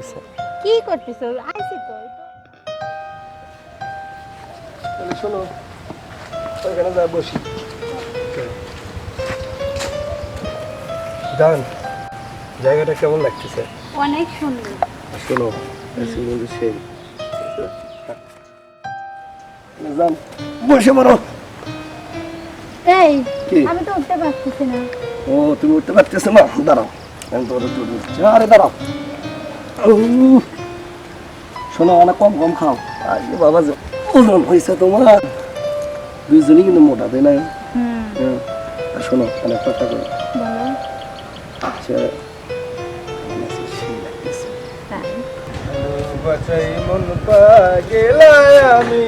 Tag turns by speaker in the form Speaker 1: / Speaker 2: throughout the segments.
Speaker 1: লাগতেছে
Speaker 2: কি করতেছ? আইছি তো
Speaker 1: তাহলে শোনো ওইখানে যা বসি। জান জায়গাটা কেমন লাগতেছে?
Speaker 2: অনেক সুন্দর।
Speaker 1: শোনো কিন্তু সেই জান বসে পড়ো।
Speaker 2: এই আমি তো উঠতে পারতেছি না।
Speaker 1: ও তুমি উঠতে পারতেছো না? দাঁড়াও আমি তোমার একটু উঠে দিচ্ছি। আরে দাঁড়াও। শোনো অনেক কম কম খাও। আরে বাবা ওজন হয়েছে তোমার। দুইজনই কিন্তু মোটা তাই না। আর শোনো অনেক কথা করে আচ্ছা আমার কাছে সেই লাগতেছে।
Speaker 2: তাই।
Speaker 1: বাঁচাই মন পাগেলাই আমি।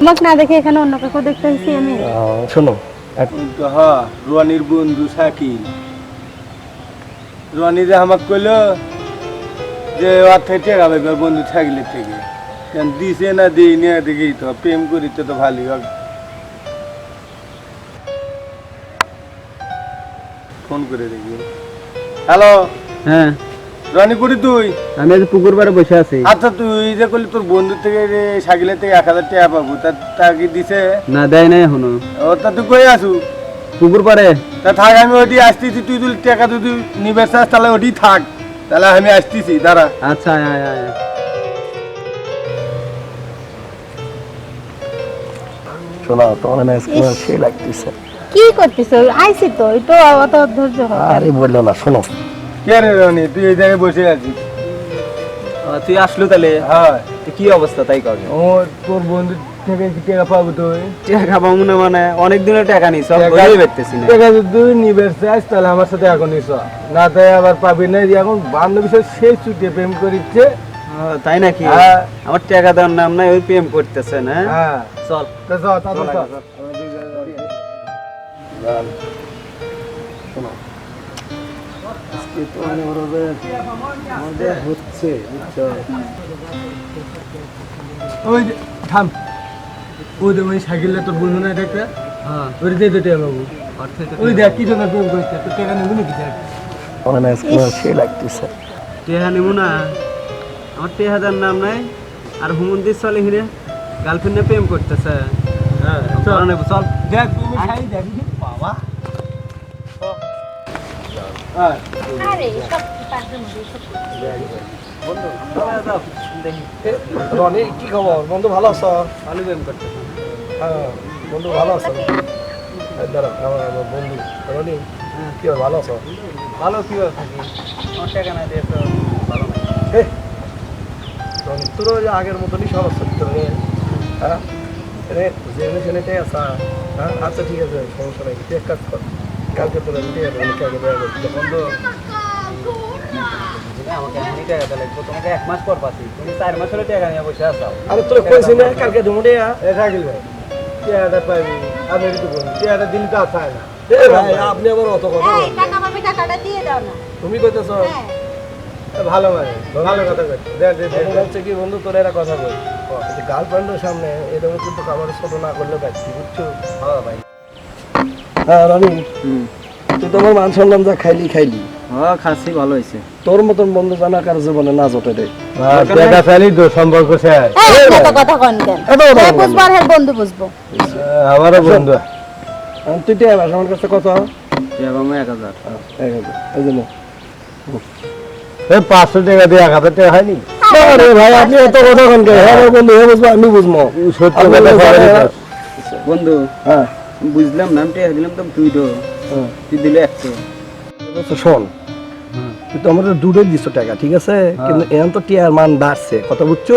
Speaker 2: তোমাকে না দেখে এখানে অন্য কাউকে দেখতে আমি?
Speaker 1: শোনো
Speaker 3: রুয়ানির বন্ধু সাকিল রুয়ানি যে আমাকে কইলো যে ওর থেকে টেকা পাইবে বন্ধু থাকলে থেকে। কেন দিছে না দিই না দেখি তো, প্রেম করিতে তো ভালোই হোক ফোন করে দেখি। হ্যালো?
Speaker 4: হ্যাঁ।
Speaker 3: রনি করি তুই?
Speaker 4: আমি আজ পুকুর পাড়ে বসে আছি।
Speaker 3: আচ্ছা তুই যে করলি তোর বন্ধু থেকে যে সাইকেলের থেকে এক হাজার টাকা পাবো তা তা কি দিছে?
Speaker 4: না দেয় নাই এখনও।
Speaker 3: ও তা তুই কই আসু
Speaker 4: পুকুর পাড়ে
Speaker 3: তা থাক আমি ওটি আসতেছি তুই তুই টাকা যদি নিবে চাস তাহলে ওটি থাক। তাহলে আমি আসতেছি দাঁড়া।
Speaker 4: আচ্ছা আয় আয় আয়।
Speaker 1: তোমার না আজকে সেই লাগতেছে।
Speaker 2: কি করতেছ? আইছি তো তো অত ধৈর্য
Speaker 1: আরে বলল না শোনো।
Speaker 3: কে রনি? তুই এই জায়গায় বসে আছিস।
Speaker 4: তুই আসলো তাহলে?
Speaker 3: হ্যাঁ।
Speaker 4: কি অবস্থা তাই কর
Speaker 3: ও তোর বন্ধু থেকে টাকা পাবো তুই?
Speaker 4: টাকা পাবো না মানে অনেক দিনের টাকা নিই সব
Speaker 3: টাকা-
Speaker 4: না।
Speaker 3: যদি তুই নিবে চাস তাহলে আমার সাথে এখন নিস না তাই আবার পাবি না এখন বান্ধবী সাথে শেষ ছুটিয়ে প্রেম করিচ্ছে।
Speaker 4: তাই নাকি?
Speaker 3: হ্যাঁ।
Speaker 4: আমার টাকা দেওয়ার নাম নাই ওই প্রেম করতেছে না?
Speaker 3: হ্যাঁ।
Speaker 4: চল।
Speaker 3: চল, চল।
Speaker 1: আজকে তো মনে করো আমাদের হচ্ছে বুঝছ?
Speaker 3: ওই থাম। ওই যে ওই সাইকেলে তোর বন্ধু নাই দেখতে?
Speaker 4: হ্যাঁ।
Speaker 3: ওই দিয়ে দিতে বাবু। ওই দেখ কি জন্য প্রেম করছে তোর টাকা নেব নাকি দেখ?
Speaker 1: না আমার সেই লাগতেছে।
Speaker 4: টেহা নিমু না। আমার টেহা দেওয়ার নাম নাই। আর হুমন্দির চলে হিরে। গার্লফ্রেন্ডে প্রেম করতেছে।
Speaker 3: হ্যাঁ
Speaker 4: চল। চল।
Speaker 3: দেখ তুমি খাই দেখ বাবা। হ্যাঁ
Speaker 2: আরে সব পাশের মধ্যে সব
Speaker 4: দেখি
Speaker 1: রনি কি খবর? বন্ধু ভালো আছো?
Speaker 4: ভালো প্রেম করতেছে
Speaker 1: হ্যাঁ বন্ধু ভালো আছো? আমার আমার বন্ধু। রনি কি খবর, ভালো আছো?
Speaker 4: ভালো কীভাবে থাকি টাকা না দিয়ে তো ভালো
Speaker 1: রনি তোর আগের মতনই সব নিয়ে হ্যাঁ? রে জেনে শুনেটাই আসা হ্যাঁ আচ্ছা ঠিক আছে সমস্যা নাই। তুই এক কাজ কর। কালকে আমি
Speaker 4: আমাকে টাকা তোমাকে এক মাস পর পাচ্ছি। তুমি চার মাস হলে টাকা নিয়ে বসে আছো।
Speaker 1: আরে তোর কইছি না কালকে
Speaker 3: এ ভাই। টাকাটা পাবি আমি একটু বলি টাকাটা দিন তো আসায় না
Speaker 1: এ ভাই আপনি আবার অত কথা বলেন।
Speaker 2: টাকা পাবে টাকাটা দিয়ে দাও না।
Speaker 1: তুমি কইতেছ?
Speaker 2: হ্যাঁ।
Speaker 3: ভালো মানে ভালো কথা কই দে দে দে
Speaker 1: হচ্ছে কি বন্ধু তোর এরা কথা বল। গার্লফ্রেন্ডের সামনে এরকম কিন্তু আমার ছোট না করলে ব্যক্তি বুঝছ?
Speaker 4: হ্যাঁ ভাই।
Speaker 1: হ্যাঁ রনি। তুই তো আমার মান সম্মান যা খাইলি খাইলি।
Speaker 4: হ্যাঁ খাসি ভালো হয়েছে
Speaker 1: তোর মতন বন্ধু জানা কার জীবনে না জটে রে
Speaker 3: তো সম্পর্ক শেষ।
Speaker 2: কথা কন কেন? হ্যাঁ বন্ধু বুঝব।
Speaker 3: আমারও বন্ধু।
Speaker 1: তুই আমার কাছে কত?
Speaker 4: হাজার।
Speaker 1: এক হাজার। এই জন্য
Speaker 3: এই পাঁচশো টাকা দিয়ে এক হাজার টাকা হয়নি
Speaker 1: আরে ভাই আপনি এত কথা কোন কে হ্যাঁ বন্ধু হ্যাঁ বুঝব আমি বুঝব।
Speaker 3: সত্য কথা। পাস।
Speaker 4: বন্ধু।
Speaker 1: হ্যাঁ।
Speaker 4: বুঝলাম না আমি টাকা দিলাম তো তুই তো
Speaker 1: হ্যাঁ।
Speaker 4: তুই দিলে একশো।
Speaker 1: শোন। তুই তো আমাদের দূরে দিচ্ছ টাকা ঠিক আছে? কিন্তু এখন তো টিয়ার মান বাড়ছে কথা বুঝছ?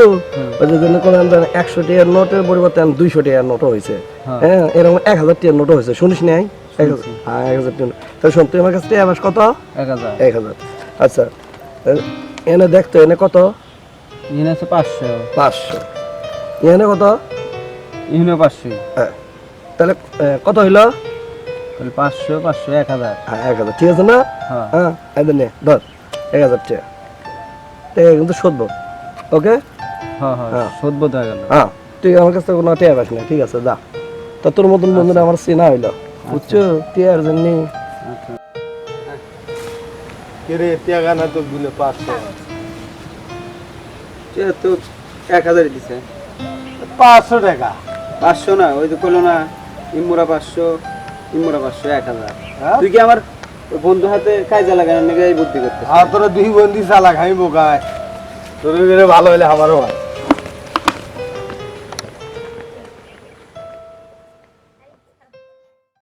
Speaker 1: ওই জন্য কোনো একশো টিয়ার নোটের পরিবর্তে দুইশো টিয়ার নোটও হয়েছে। হ্যাঁ। এরকম এক হাজার টিয়ার নোটও হয়েছে শুনিস নাই? এক হাজার হ্যাঁ এক হাজার টিয়ার তাহলে শোন তুই আমার কাছে টিয়া বাস কত?
Speaker 4: এক হাজার।
Speaker 1: এক হাজার। আচ্ছা এনে দেখতো এনে কত?
Speaker 4: ইহানে আছে পাঁচশো।
Speaker 1: পাঁচশো। এনে কত?
Speaker 4: ইহানে পাঁচশো।
Speaker 1: হ্যাঁ। তাহলে কত হইল?
Speaker 4: তাহলে পাঁচশো পাঁচশো এক হাজার।
Speaker 1: হ্যাঁ এক হাজার। ঠিক আছে না?
Speaker 4: হ্যাঁ।
Speaker 1: হ্যাঁ এদের নে ধর এক হাজার টাকা টাকা কিন্তু শোধবো। ওকে?
Speaker 4: হ্যাঁ হ্যাঁ
Speaker 1: হ্যাঁ।
Speaker 4: গেল।
Speaker 1: হ্যাঁ তুই আমার কাছে কোনো টিয়া পাস না ঠিক আছে যা। তা তোর মতন বন্ধুরা আমার চেনা হইল। বুঝছ? টিয়ার জন্য।
Speaker 4: আচ্ছা।
Speaker 3: কে রে টাকা না তো দিলে পাঁচশো
Speaker 4: তো এক হাজারই দিছে।
Speaker 3: পাঁচশো টাকা।
Speaker 4: পাঁচশো না ওই তো করল না ইমুরা পাঁচশো ইমুরা পাঁচশো, এক হাজার।
Speaker 3: হ্যাঁ?
Speaker 4: তুই কি আমার বন্ধু হাতে কাজে লাগানোর নাকি বুদ্ধি করতে
Speaker 3: আর তোরা দুই বন্ধু চালা খাইবো গায়। তোর ভালো হলে আমারও হয়।